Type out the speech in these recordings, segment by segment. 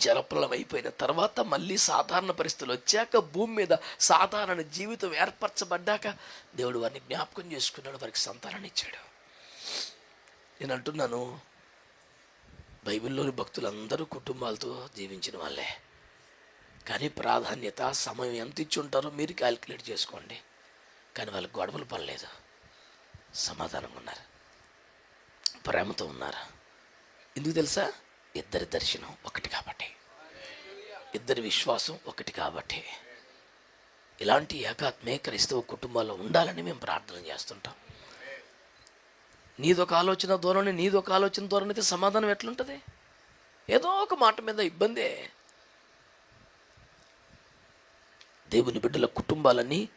జలప్రలం అయిపోయిన తర్వాత మళ్ళీ సాధారణ పరిస్థితులు వచ్చాక భూమి మీద సాధారణ జీవితం ఏర్పరచబడ్డాక దేవుడు వారిని జ్ఞాపకం చేసుకున్నాడు వారికి సంతానాన్ని ఇచ్చాడు. నేను అంటున్నాను బైబిల్లోని భక్తులందరూ కుటుంబాలతో జీవించిన వాళ్ళే. కానీ ప్రాధాన్యత సమయం ఎంత ఇచ్చి ఉంటారో మీరు క్యాలిక్యులేట్ చేసుకోండి. కానీ వాళ్ళకి గొడవలు పడలేదు. సమాధానంగా ఉన్నారు. ప్రేమతో ఉన్నారు. ఎందుకు తెలుసా? ఇద్దరి దర్శనం ఒకటి కాబట్టి. ఇద్దరి విశ్వాసం ఒకటి కాబట్టి. ఇలాంటి ఏకాత్మే క్రైస్తవ కుటుంబాల్లో ఉండాలని మేము ప్రార్థన చేస్తుంటాం. నీదొక ఆలోచన ధోరణి నీదొక ఆలోచన ధోరణి అయితే సమాధానం ఎట్లుంటుంది? ఏదో ఒక మాట మీద ఇబ్బందే. దేవుని బిడ్డల కుటుంబాలన్నీ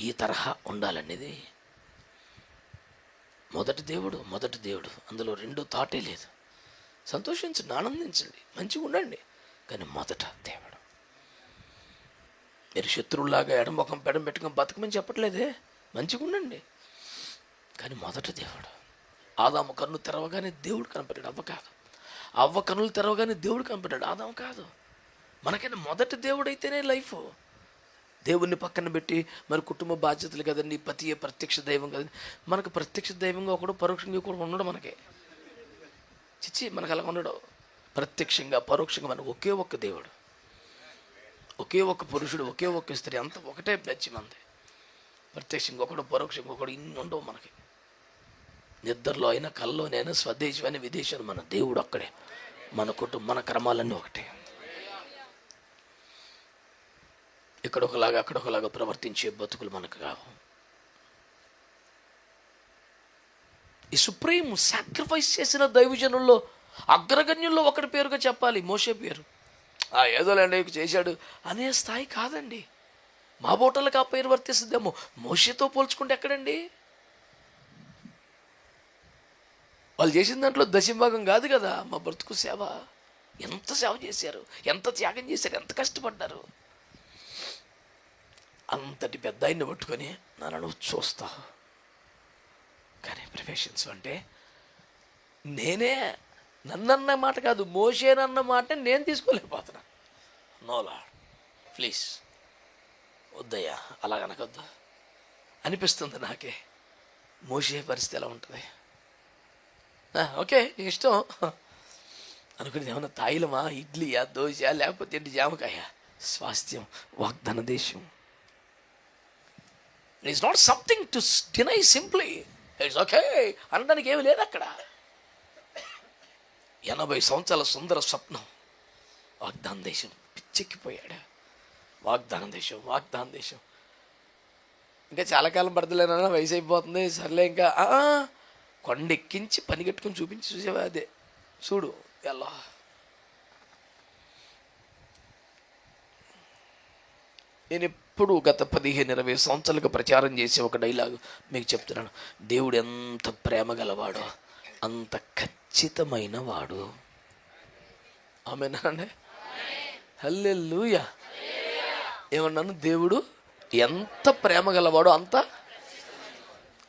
ఈ తరహా ఉండాలనేది. మొదటి దేవుడు మొదటి దేవుడు. అందులో రెండో తాటే లేదు. సంతోషించండి ఆనందించండి మంచిగా ఉండండి. కానీ మొదట దేవుడు. మీరు శత్రువులాగా ఎడమొఖం పెడం పెట్టుకొని బతకమని చెప్పట్లేదే? మంచిగా ఉండండి. కానీ మొదట దేవుడు. ఆదాము కన్ను తెరవగానే దేవుడు కనపడ్డాడు అవ్వ కాదు. అవ్వ కన్నులు తెరవగానే దేవుడు కనపడ్డాడు ఆదాము కాదు. మనకైనా మొదటి దేవుడైతేనే లైఫ్. దేవుణ్ణి పక్కన పెట్టి మరి కుటుంబ బాధ్యతలు కదండి పతియే ప్రత్యక్ష దైవం కదండి. మనకు ప్రత్యక్ష దైవంగా ఒకడు పరోక్షంగా కూడా ఉండడు మనకి. చిచ్చి మనకు అలా ఉండడు ప్రత్యక్షంగా పరోక్షంగా మనకు ఒకే ఒక్క దేవుడు. ఒకే ఒక్క పురుషుడు ఒకే ఒక్క స్త్రీ అంత ఒకటే బ్యాచ్ మంది. ప్రత్యక్షంగా ఒకడు పరోక్షంగా ఒకడు ఇన్ని ఉండవు మనకి. నిద్రలో అయినా కల్లోనైనా స్వదేశం అయినా విదేశం మన దేవుడు అక్కడే. మన కుటుంబం మన క్రమాలన్నీ ఒకటే. ఇక్కడ ఒకలాగా అక్కడ ఒకలాగా ప్రవర్తించే బతుకులు మనకు కావు ఈ సుప్రీం సాక్రిఫైస్ చేసిన దైవజనుల్లో అగ్రగణ్యుల్లో ఒకటి పేరుగా చెప్పాలి మోసే పేరు. ఆ ఏదోలేండి చేశాడు. అనే స్థాయి కాదండి. మా బోటలకు ఆ పేరు వర్తిస్తుందేమో మోషతో పోల్చుకుంటే ఎక్కడండి? వాళ్ళు చేసిన దాంట్లో దశభాగం కాదు కదా మా బ్రతుకు సేవ. ఎంత సేవ చేశారు? ఎంత త్యాగం చేశారు? ఎంత కష్టపడ్డారు? అంతటి పెద్ద ఆయన్ని పట్టుకొని నన్ను చూస్తా. కానీ ప్రొఫెషన్స్ అంటే నేనే నన్నన్న మాట కాదు మోసేనన్న మాట నేను తీసుకోలేకపోతున్నా. నోలా ప్లీజ్ వద్దయ్యా అలా అనకొద్దు. అనిపిస్తుంది నాకే మోసే పరిస్థితి ఎలా ఉంటుంది? ఓకే నీ ఇష్టం. అనుకునేది ఏమన్నా తాయిలమా ఇడ్లీయా దోశ లేకపోతే ఏంటి జామకాయ? స్వాస్థ్యం వాగ్దాన దేశం. It's not something to deny simply it's okay అనడానికి ఏమి లేదు అక్కడ. ఎనభై సంవత్సరాల సుందర స్వప్నం. వాగ్దాన దేశం పిచ్చెక్కిపోయాడు. వాగ్దాన దేశం వాగ్దాన దేశం. ఇంకా చాలా కాలం పడతలేనా వయసు అయిపోతుంది. సర్లే ఇంకా కొండెక్కించి పని కట్టుకుని చూపించి చూసేవా అదే. చూడు ఎలా. నేను ఎప్పుడు గత పదిహేను ఇరవై సంవత్సరాలుగా ప్రచారం చేసే ఒక డైలాగ్ మీకు చెప్తున్నాను. దేవుడు ఎంత ప్రేమ గలవాడో అంత ఖచ్చితమైన వాడు. ఆమెనానే హల్లెల్లుయ ఏమన్నాను? దేవుడు ఎంత ప్రేమ గలవాడో అంత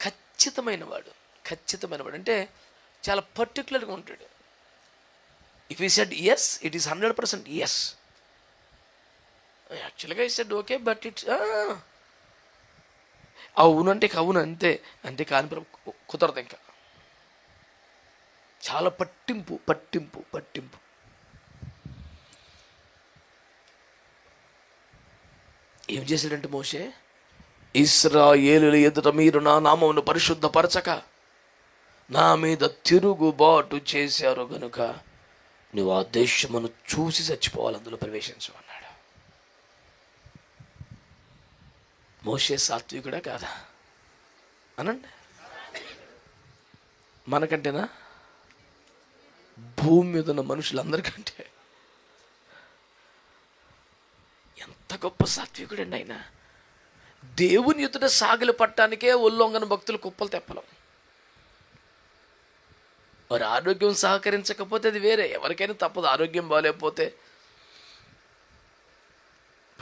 ఖచ్చితమైన వాడు. ఖచ్చితమైన వాడు. అంటే చాలా పర్టికులర్గా ఉంటాడు. If he said yes it is hundred percent yes యాక్చువల్గా ఇస్తాడు ఓకే బట్ ఇట్స్ అవునంటే అంటే అవును అంతే అంటే కాని కుదరదు ఇంకా. చాలా పట్టింపు పట్టింపు పట్టింపు. ఏం చేశాడంటే మోషే ఇస్రాయేలుల ఎదుట మీరు నా నామమును పరిశుద్ధపరచక నా మీద తిరుగుబాటు చేశారు గనుక నువ్వు ఆ దేశమును చూసి చచ్చిపోవాలి అందులో ప్రవేశించు అన్నాడు మోషే సాత్వికుడా కాదా? అనండి. మనకంటేనా? భూమి మీద ఉన్న మనుషులందరికంటే. ఎంత గొప్ప సాత్వికుడండి ఆయన దేవుని ఎదుట సాగిలు పట్టడానికే ఒళ్ళొంగన భక్తులు కుప్పలు తెప్పలం. వారి ఆరోగ్యం సహకరించకపోతే అది వేరే. ఎవరికైనా తప్పదు. ఆరోగ్యం బాగాలేకపోతే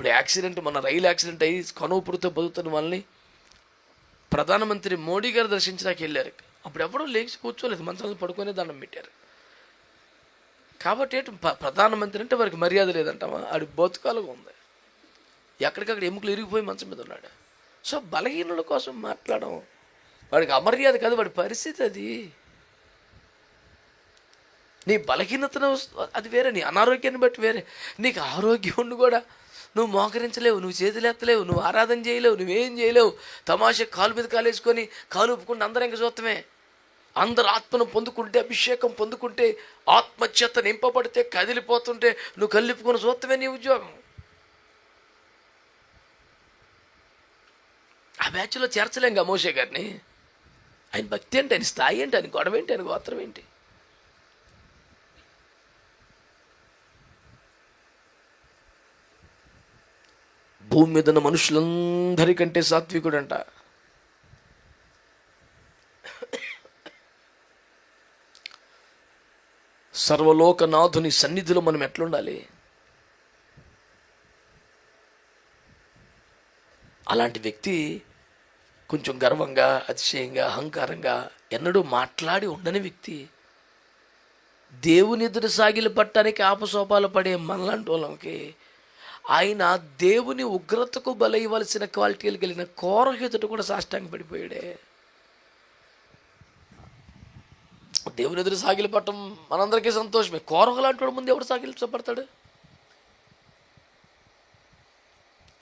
ఇప్పుడు యాక్సిడెంట్ మన రైలు యాక్సిడెంట్ అయ్యి కనుపురుతో బతుకుతున్న వాళ్ళని ప్రధానమంత్రి మోడీ గారు దర్శించడానికి వెళ్ళారు. అప్పుడు ఎవరూ లేచి కూర్చోలేదు మంచాలను పడుకొని దండం పెట్టారు. కాబట్టి ఏంటి ప్రధానమంత్రి అంటే వారికి మర్యాద లేదంటామా ఆడి బతుకాలుగా ఉంది. ఎక్కడికక్కడ ఎముకలు ఇరిగిపోయి మంచం మీద ఉన్నాడు. సో బలహీనుల కోసం మాట్లాడడం వాడికి అమర్యాద కాదు వాడి పరిస్థితి అది. నీ బలహీనతను అది వేరే నీ అనారోగ్యాన్ని బట్టి వేరే. నీకు ఆరోగ్యం ఉండి కూడా నువ్వు మోకరించలేవు నువ్వు చేతులు ఎత్తలేవు నువ్వు ఆరాధన చేయలేవు నువ్వేం చేయలేవు. తమాషా కాలు మీద కాలేసుకొని కాలు ఊపుకుంటే అందరం ఇంక చూస్తామే అందరు ఆత్మను పొందుకుంటే అభిషేకం పొందుకుంటే ఆత్మచేత నింపబడితే కదిలిపోతుంటే నువ్వు కల్లిపుకుని చూస్తామే నీ ఉద్యోగం. ఆ బ్యాచ్లో చేర్చలేం కదా మోషే గారిని? ఆయన భక్తి ఏంటి? ఆయన స్థాయి ఏంటి? ఆయన గొడవ ఏంటి? ఆయన గోత్రం ఏంటి? భూమి మీద ఉన్న మనుషులందరికంటే సాత్వికుడంట. సర్వలోకనాథుని సన్నిధిలో మనం ఎట్లుండాలి? అలాంటి వ్యక్తి కొంచెం గర్వంగా అతిశయంగా అహంకారంగా ఎన్నడూ మాట్లాడి ఉండని వ్యక్తి. దేవుని ఎదురు సాగిలు పట్టడానికి ఆపసోపాలు పడే మనలాంటి వాళ్ళకి ఆయన దేవుని ఉగ్రతకు బలయ్యవలసిన క్వాలిటీలు కలిగిన కోరహితుడు కూడా సాష్టాంగ పడిపోయాడే. దేవుని ఎదురు సాగిలు పట్టడం మనందరికీ సంతోషమే. కోరహ లాంటి వాడు ముందు ఎవడు సాగిలపడతాడు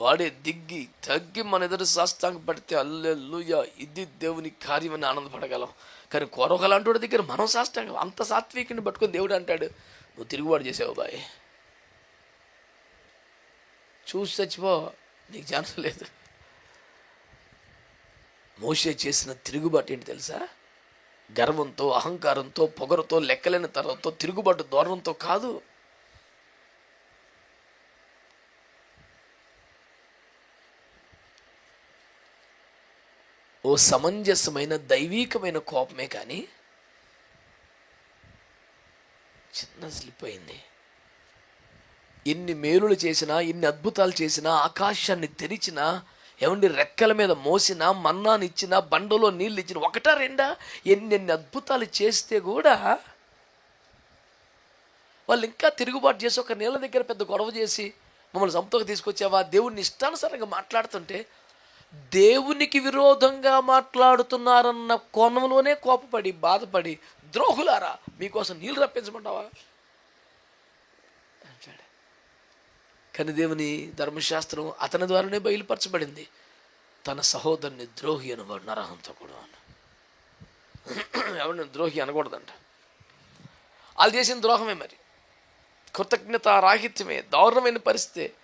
వాడే దిగ్గి తగ్గి మన ఎదురు సాష్టాంగ పడితే అల్లెల్లుయ ఇది దేవుని కార్యమని ఆనందపడగలం. కానీ కొరొక లాంటి దగ్గర మనం సాష్టాంగం అంత సాత్వికుని పట్టుకొని దేవుడు అంటాడు నువ్వు తిరుగుబాటు చేసావు బాయ్. చూసి చచ్చిపో. నీకు ఛాన్స్ లేదు. మోసే చేసిన తిరుగుబాటు ఏంటి తెలుసా? గర్వంతో అహంకారంతో పొగరుతో లెక్కలేని తరంతో తిరుగుబాటు ధోరణంతో కాదు. ఓ సమంజసమైన దైవీకమైన కోపమే కానీ చిన్న స్లిప్ అయింది. ఎన్ని మేలులు చేసినా ఎన్ని అద్భుతాలు చేసినా ఆకాశాన్ని తెరిచినా ఏమండి రెక్కల మీద మోసినా మన్నానిచ్చినా బండలో నీళ్ళు ఇచ్చిన ఒకటా రెండా? ఎన్నెన్ని అద్భుతాలు చేస్తే కూడా వాళ్ళు ఇంకా తిరుగుబాటు చేసి ఒక నీళ్ళ దగ్గర పెద్ద గొడవ చేసి మమ్మల్ని సంతోకి తీసుకొచ్చావా? దేవుడిని ఇష్టానుసారంగా మాట్లాడుతుంటే దేవునికి విరోధంగా మాట్లాడుతున్నారన్న కోణంలోనే కోపపడి బాధపడి ద్రోహులారా మీకోసం నీళ్ళు రప్పించమంటావా? అంటాడు. కానీ దేవుని ధర్మశాస్త్రం అతని ద్వారానే బయలుపరచబడింది. తన సహోదరుని ద్రోహి అనవాడు నరహంతో కూడా. ఎవరిని ద్రోహి అనకూడదంట. వాళ్ళు చేసిన ద్రోహమే మరి. కృతజ్ఞత రాహిత్యమే దారుణమైన పరిస్థితి.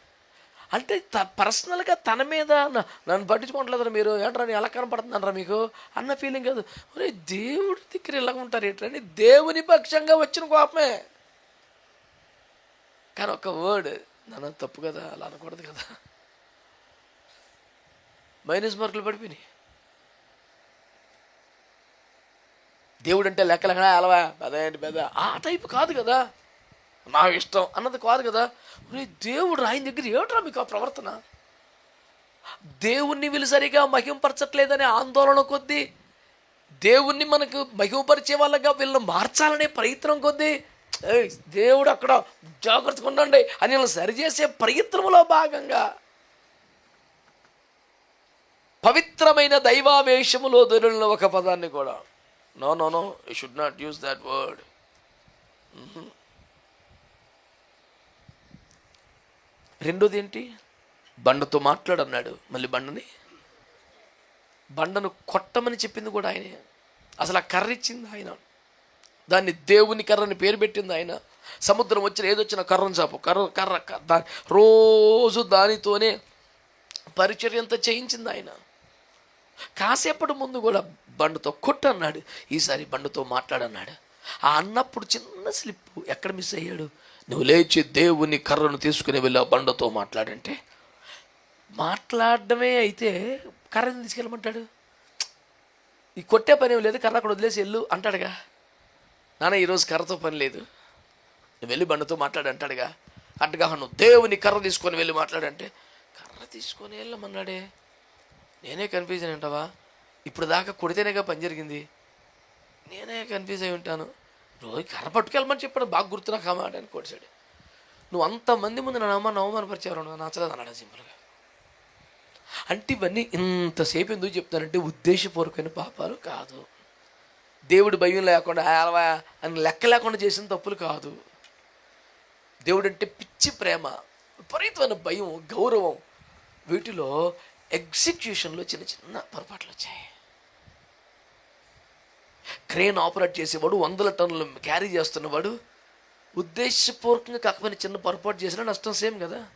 అంటే త పర్సనల్గా తన మీద నన్ను పట్టించుకోవట్లేదురా మీరు. ఏంట్రా నేను ఎలా కనపడుతుందనరా మీకు? అన్న ఫీలింగ్ కాదు. ఒరే దేవుడి దగ్గర ఇలా ఉంటారు ఏంటని దేవుని పక్షంగా వచ్చిన కోపమే. కానీ ఒక వర్డ్ నన్ను తప్పు కదా అలా అనకూడదు కదా. మైనస్ మార్కులు పడిపోయినాయి. దేవుడు అంటే లెక్కలు అలవా? పెదేంటి పెద్ద ఆ టైపు కాదు కదా. నా ఇష్టం అన్నది కాదు కదా. దేవుడు ఆయన దగ్గర ఏమిట్రా మీకు ఆ ప్రవర్తన? దేవుణ్ణి వీళ్ళు సరిగా మహింపరచట్లేదనే ఆందోళన కొద్దీ దేవుణ్ణి మనకు మహిమపరిచే వాళ్ళగా వీళ్ళని మార్చాలనే ప్రయత్నం కొద్దీ దేవుడు అక్కడ జాగ్రత్తగా ఉండండి. అని సరిచేసే ప్రయత్నంలో భాగంగా పవిత్రమైన దైవావేశములో దొరిన ఒక పదాన్ని కూడా. No no no you should not use that word రెండోది ఏంటి? బండతో మాట్లాడన్నాడు. మళ్ళీ బండని? బండను కొట్టమని చెప్పింది కూడా ఆయనే. అసలు ఆ కర్ర ఇచ్చింది ఆయన. దాన్ని దేవుని కర్రని పేరు పెట్టింది ఆయన. సముద్రం వచ్చిన ఏదొచ్చిన కర్రను చాపు. కర్ర కర్ర దా రోజు దానితోనే పరిచర్యంతా చేయించింది ఆయన. కాసేపటి ముందు కూడా బండతో కొట్టన్నాడు. ఈసారి బండతో మాట్లాడన్నాడు. ఆ అన్నప్పుడు చిన్న స్లిప్ ఎక్కడ మిస్ అయ్యాడు? నువ్వు లేచి దేవుని కర్రను తీసుకుని వెళ్ళి ఆ బండతో మాట్లాడంటే మాట్లాడడమే అయితే కర్రని తీసుకెళ్ళమంటాడు. ఈ కొట్టే పని లేదు కర్ర అక్కడ వదిలేసి వెళ్ళు అంటాడుగా. నాన్న ఈరోజు కర్రతో పని లేదు. నువ్వు వెళ్ళి బండతో మాట్లాడంటాడుగా అట్టుగా నువ్వు దేవుని కర్ర తీసుకొని వెళ్ళి మాట్లాడంటే కర్ర తీసుకొని వెళ్ళమన్నాడే. నేనే కన్ఫ్యూజ్ అయి ఉంటావా? ఇప్పుడు దాకా కొడితేనేగా పని జరిగింది. నేనే కన్ఫ్యూజ్ అయి ఉంటాను. రోజు కర్ర పట్టుకెళ్ళమని చెప్పాడు బాగా గుర్తున్నా కామాట అని కొడిచాడు నువ్వు అంతమంది ముందు నన్ను అమ్మ అవమానపరిచేవారు నువ్వు నచ్చలేదు అన్నాడు సింపుల్గా? అంటే ఇవన్నీ ఇంతసేపు ఎందుకు చెప్తానంటే ఉద్దేశపూర్వకమైన పాపాలు కాదు. దేవుడి భయం లేకుండా అలవా అని లెక్క లేకుండా చేసిన తప్పులు కాదు. దేవుడు అంటే పిచ్చి ప్రేమ విపరీతమైన భయం గౌరవం. వీటిలో ఎగ్జిక్యూషన్లో చిన్న చిన్న పొరపాట్లు వచ్చాయి. క్రేన్ ఆపరేట్ చేసేవాడు వందల టన్నులు క్యారీ చేస్తున్నవాడు ఉద్దేశపూర్వకంగా కాకపోయినా చిన్న పొరపాటు చేసినా నష్టం సేమ్ కదా?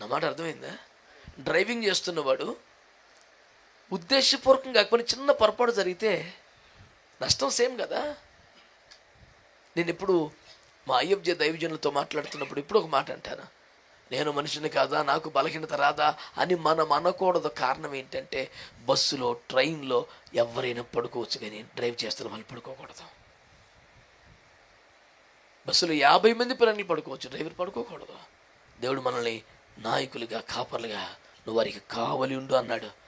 నా మాట అర్థమైందా? డ్రైవింగ్ చేస్తున్నవాడు ఉద్దేశపూర్వకంగా కాకపోయినా చిన్న పొరపాటు జరిగితే నష్టం సేమ్ కదా? నేను ఇప్పుడు మా అయ్యబ్జ దైవజనులతో మాట్లాడుతున్నప్పుడు ఇప్పుడు ఒక మాట అంటాను. నేను మనిషిని కాదా నాకు బలహీనత రాదా అని మనం అనకూడదు. కారణం ఏంటంటే బస్సులో ట్రైన్లో ఎవరైనా పడుకోవచ్చు కానీ డ్రైవ్ చేస్తున్న వాళ్ళు పడుకోకూడదు. బస్సులో యాభై మంది పిల్లలు పడుకోవచ్చు డ్రైవర్ పడుకోకూడదు. దేవుడు మనల్ని నాయకులుగా కాపర్లుగా నువ్వు వారికి కావలి ఉండు అన్నాడు.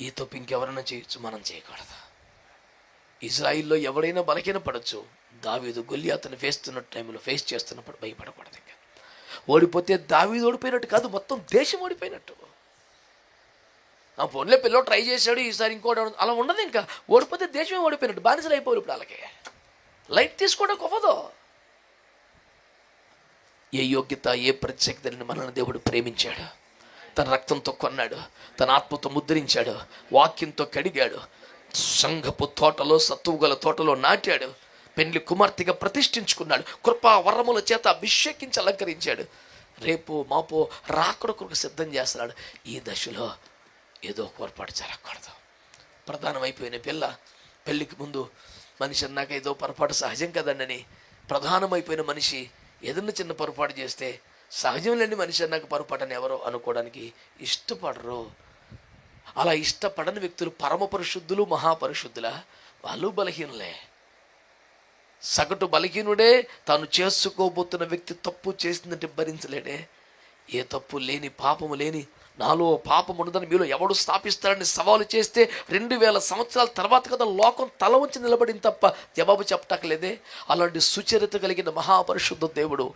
ఈ తప్పు ఇంకెవరైనా చేయొచ్చు మనం చేయకూడదు. ఇజ్రాయిల్లో ఎవడైనా బలహీన పడవచ్చు దావీదు గొల్లియాతను ఫేస్తున్న టైంలో ఫేస్ చేస్తున్నప్పుడు భయపడకూడదు ఇంకా. ఓడిపోతే దావీదు ఓడిపోయినట్టు కాదు మొత్తం దేశం ఓడిపోయినట్టు. ఆ పొన్లే పిల్లలు ట్రై చేశాడు ఈసారి ఇంకోటి అలా ఉండదు ఇంకా. ఓడిపోతే దేశమే ఓడిపోయినట్టు బానిసలు అయిపోరు ఇప్పుడు అలాగే లైట్ తీసుకోవడం కొవ్వదు ఏ యోగ్యత ఏ ప్రత్యేకతని మనల్ని దేవుడు ప్రేమించాడు? తన రక్తంతో కొన్నాడు. తన ఆత్మతో ముద్రించాడు. వాక్యంతో కడిగాడు. సంఘపు తోటలో సత్తువుగల తోటలో నాటాడు. పెండ్లి కుమార్తెగా ప్రతిష్ఠించుకున్నాడు. కృపా వరముల చేత అభిషేకించి అలంకరించాడు. రేపు మాపో రాకడ కొరకు సిద్ధం చేస్తున్నాడు. ఈ దశలో ఏదో పొరపాటు జరగకూడదు. ప్రధానమైపోయిన పిల్ల పెళ్ళికి ముందు మనిషి అన్నాక ఏదో పొరపాటు సహజం కదండని ప్రధానమైపోయిన మనిషి ఏదన్నా చిన్న పొరపాటు చేస్తే సహజం లేని మనిషి అన్నాక పొరపాటు ఎవరో అనుకోవడానికి ఇష్టపడరు. అలా ఇష్టపడని వ్యక్తులు పరమ పరిశుద్ధులు మహాపరిశుద్ధుల వాళ్ళు బలహీనులే. సగటు బలహీనుడే తాను చేసుకోబోతున్న వ్యక్తి తప్పు చేసిందంటే భరించలేడే. ఏ తప్పు లేని పాపము లేని నాలో పాపం ఉండదని మీలో ఎవడు స్థాపిస్తారని సవాలు చేస్తే రెండు వేల సంవత్సరాల తర్వాత కదా లోకం తల ఉంచి నిలబడింది తప్ప జవాబు చెప్పటం లేదే. అలాంటి సుచరిత కలిగిన మహాపరిశుద్ధ దేవుడు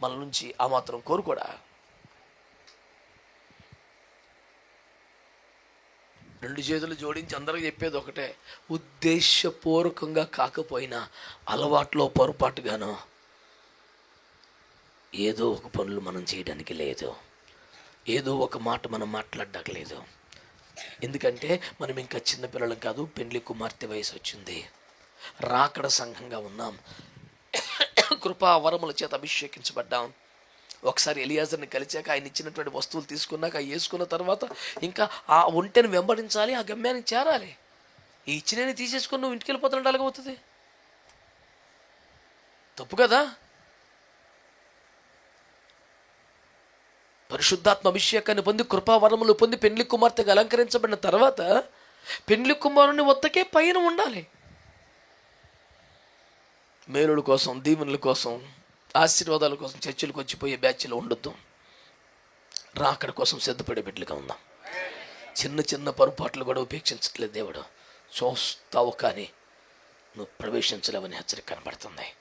మన నుంచి ఆ మాత్రం కోరుకోడా? రెండు చేతులు జోడించి అందరికి చెప్పేది ఒకటే ఉద్దేశపూర్వకంగా కాకపోయినా అలవాట్లో పొరపాటుగాను ఏదో ఒక పనులు మనం చేయడానికి లేదు. ఏదో ఒక మాట మనం మాట్లాడడానికి లేదు. ఎందుకంటే మనం ఇంకా చిన్నపిల్లలం కాదు పెండ్లి కుమార్తె వయసు వచ్చింది. రాకడ సంఘంగా ఉన్నాం. కృపా వరముల చేత అభిషేకించబడ్డాం. ఒకసారి ఎలియాజర్ని కలిచాక ఆయన ఇచ్చినటువంటి వస్తువులు తీసుకున్నాక వేసుకున్న తర్వాత ఇంకా ఆ ఒంటెని వెంబడించాలి ఆ గమ్యానికి చేరాలి. ఈ ఇచ్చినని తీసేసుకొని నువ్వు ఇంటికి వెళ్ళిపోతున్నాడు అలాగవుతుంది తప్పు కదా? పరిశుద్ధాత్మ అభిషేకాన్ని పొంది కృపావరములు పొంది పెండ్లి కుమార్తెగా అలంకరించబడిన తర్వాత పెండ్లి కుమారుని వద్దకే పైన ఉండాలి. మేలుల కోసం దీవెనల కోసం ఆశీర్వాదాల కోసం చర్చలకు వచ్చిపోయే బ్యాచ్లో ఉండొద్దు. రాకడ కోసం సిద్ధపడే బిడ్డలుగా ఉందాం. చిన్న చిన్న పొరపాట్లు కూడా ఉపేక్షించట్లేదు దేవుడు. చూస్తావు కానీ నువ్వు ప్రవేశించలేవని హెచ్చరిక కనబడుతుంది.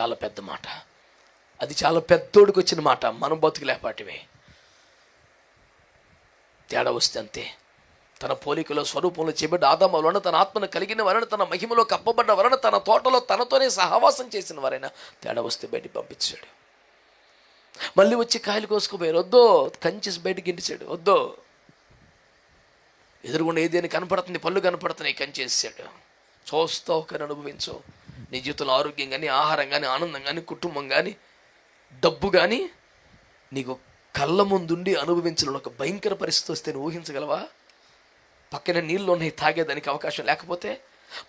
చాలా పెద్ద మాట. అది చాలా పెద్దోడికి వచ్చిన మాట. మనం బతుకులేపాటివే తేడా వస్తే అంతే. తన పోలికలో స్వరూపంలో చేయబడ్డ ఆదాము వలన తన ఆత్మను కలిగిన వలన తన మహిమలో కప్పబడ్డ వలన తన తోటలో తనతోనే సహవాసం చేసిన వారైనా తేడా వస్తే బయటికి పంపించాడు. మళ్ళీ వచ్చి కాయలు కోసుకుపోయారు. వద్దో కంచేసి బయటికి గిండిచాడు. వద్దో. ఎదురుగుండా ఏదైనా కనపడుతుంది పళ్ళు కనపడుతున్నాయి కంచేసాడు చూస్తావు కానీ అనుభవించు. నీ జీవితంలో ఆరోగ్యం కానీ ఆహారం కానీ ఆనందం కానీ కుటుంబం కానీ డబ్బు కానీ నీకు కళ్ళ ముందుండి అనుభవించిన ఒక భయంకర పరిస్థితి వస్తే నువ్వు ఊహించగలవా? పక్కనే నీళ్ళు ఉన్నాయి తాగేదానికి అవకాశం లేకపోతే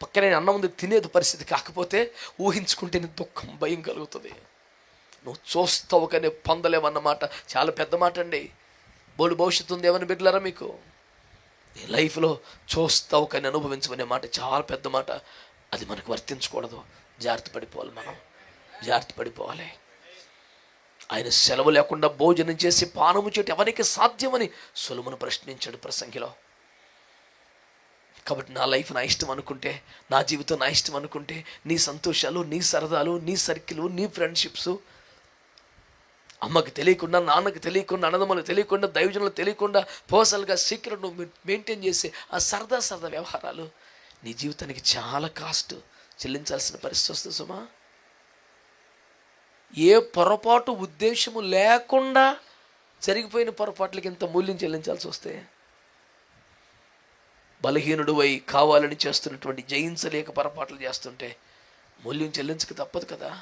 పక్కనే అన్నం ఉంది తినేది పరిస్థితి కాకపోతే ఊహించుకుంటేనే దుఃఖం భయం కలుగుతుంది. నువ్వు చూస్తావు కానీ పొందలేవన్నమాట. చాలా పెద్ద మాట అండి. బోడు భవిష్యత్తు ఉంది ఏమని బిడ్డలారా మీకు? నీ లైఫ్లో చూస్తావు కానీ అనుభవించమనే మాట చాలా పెద్ద మాట. అది మనకు వర్తించకూడదు. జాగ్రత్త పడిపోవాలి మనం. జాగ్రత్త పడిపోవాలి. ఆయన సెలవు లేకుండా భోజనం చేసి పానము చేయటం ఎవరికి సాధ్యమని సులుమును ప్రశ్నించాడు ప్రసంగిలో. కాబట్టి నా లైఫ్ నా ఇష్టం అనుకుంటే నా జీవితం నా ఇష్టం అనుకుంటే నీ సంతోషాలు నీ సరదాలు నీ సర్కిల్ నీ ఫ్రెండ్షిప్స్ అమ్మకి తెలియకుండా నాన్నకి తెలియకుండా అన్నదమ్మలకు తెలియకుండా దైవజనులకు తెలియకుండా పర్సనల్గా సీక్రెట్ నువ్వు మెయింటైన్ చేసే ఆ సరదా సరదా వ్యవహారాలు నీ జీవితానికి చాలా కాస్ట్. చెల్లించాల్సిన పరిస్థితి వస్తుంది సుమా. ఏ పొరపాటు ఉద్దేశము లేకుండా జరిగిపోయిన పొరపాట్లకి ఇంత మూల్యం చెల్లించాల్సి వస్తే బలహీనుడు అయి కావాలని చేస్తున్నటువంటి జయించలేక పొరపాట్లు చేస్తుంటే మూల్యం చెల్లించక తప్పదు కదా.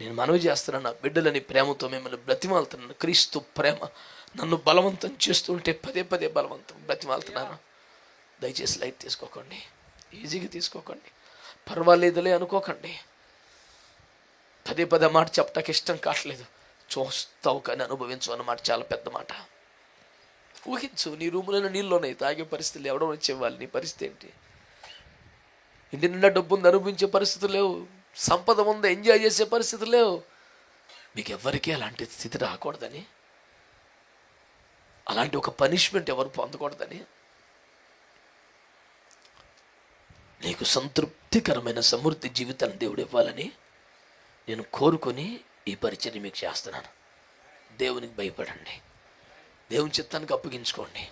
నేను మనవి చేస్తున్నాను నా బిడ్డలని ప్రేమతో మిమ్మల్ని బ్రతిమాలుతున్నాను. క్రీస్తు ప్రేమ నన్ను బలవంతం చేస్తుంటే పదే పదే బలవంతం బ్రతిమాలుతున్నాను. దయచేసి లైట్ తీసుకోకండి. ఈజీగా తీసుకోకండి. పర్వాలేదులే అనుకోకండి. పదే పదే మాట చెప్పటానికి ఇష్టం కావట్లేదు. చూస్తావు కానీ అనుభవించు అన్నమాట చాలా పెద్ద మాట. ఊహించు నీ రూములో ఉన్నాయి తాగే పరిస్థితులు ఎవడో వచ్చేవాళ్ళు నీ పరిస్థితి ఏంటి? ఇంటి నిండా డబ్బుంది అనుభవించే పరిస్థితులు లేవు సంపద ఉంది ఎంజాయ్ చేసే పరిస్థితులు లేవు. మీకు ఎవరికీ అలాంటి స్థితి రాకూడదని అలాంటి ఒక పనిష్మెంట్ ఎవరు పొందకూడదని నీకు సంతృప్తికరమైన సమృద్ధి జీవితాన్ని దేవుడు ఇవ్వాలని నేను కోరుకొని ఈ పరిచయం మీకు చేస్తున్నాను. దేవునికి భయపడండి. దేవుని చిత్తానికి అప్పగించుకోండి.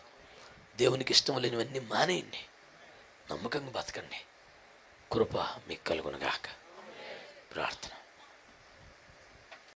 దేవునికి ఇష్టం లేనివన్నీ మానేయండి. నమ్మకంగా బతకండి. కృప మీకు కలుగునగాక ప్రార్థన.